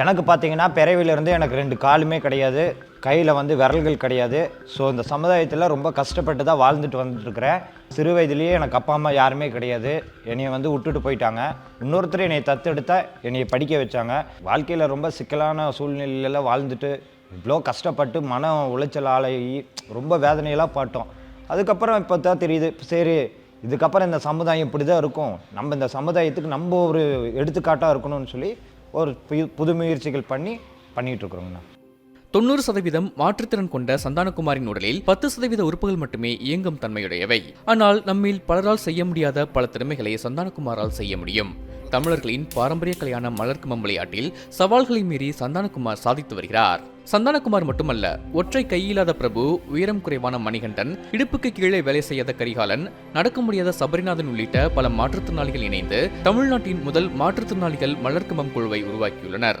எனக்கு பார்த்தீங்கன்னா பிறவிலிருந்து எனக்கு ரெண்டு காலுமே கிடையாது கையில் வந்து விரல்கள் கிடையாது. ஸோ இந்த சமுதாயத்தில் ரொம்ப கஷ்டப்பட்டு தான் வாழ்ந்துட்டு வந்துட்டுருக்கிறேன். சிறு வயதுலேயே எனக்கு அப்பா அம்மா யாருமே கிடையாது. என்னையை வந்து விட்டுட்டு போயிட்டாங்க. இன்னொருத்தர் என்னை தத்தெடுத்தா என்னையை படிக்க வச்சாங்க. வாழ்க்கையில் ரொம்ப சிக்கலான சூழ்நிலையில் வாழ்ந்துட்டு இவ்வளோ கஷ்டப்பட்டு மன உளைச்சல் ஆளாகி ரொம்ப வேதனையெல்லாம் பாட்டோம். அதுக்கப்புறம் இப்போ தான் தெரியுது சரி இதுக்கப்புறம் இந்த சமுதாயம் இப்படி தான் இருக்கும். நம்ம இந்த சமுதாயத்துக்கு நம்ம ஒரு எடுத்துக்காட்டாக இருக்கணும்னு சொல்லி ஒரு புது- புது முயற்சிகள் பண்ணி பண்ணிகிட்டு இருக்கிறோங்கண்ணா தொண்ணூறு சதவீதம் மாற்றுத்திறன் கொண்ட சந்தானகுமாரின் உடலில் பத்து சதவீத உறுப்புகள் மட்டுமே இயங்கும் தன்மையுடையவை. ஆனால் நம்மில் பலரால் செய்ய முடியாத பல திறமைகளை சந்தானகுமாரால் செய்ய முடியும். தமிழர்களின் பாரம்பரிய கலையான மலர்க்கு விளையாட்டில் சவால்களை மீறி சந்தானகுமார் சாதித்து வருகிறார். சந்தானகுமார் மட்டுமல்ல ஒற்றை கையில்லாத பிரபு உயரம் குறைவான மணிகண்டன் இடுப்புக்கு கீழே வேலை செய்யாத கரிகாலன் நடக்க முடியாத சபரிநாதன் உள்ளிட்ட பல மாற்றுத்திறனாளிகள் இணைந்து தமிழ்நாட்டின் முதல் மாற்றுத்திறனாளிகள் மலர்க்கமம் குழுவை உருவாக்கியுள்ளனர்.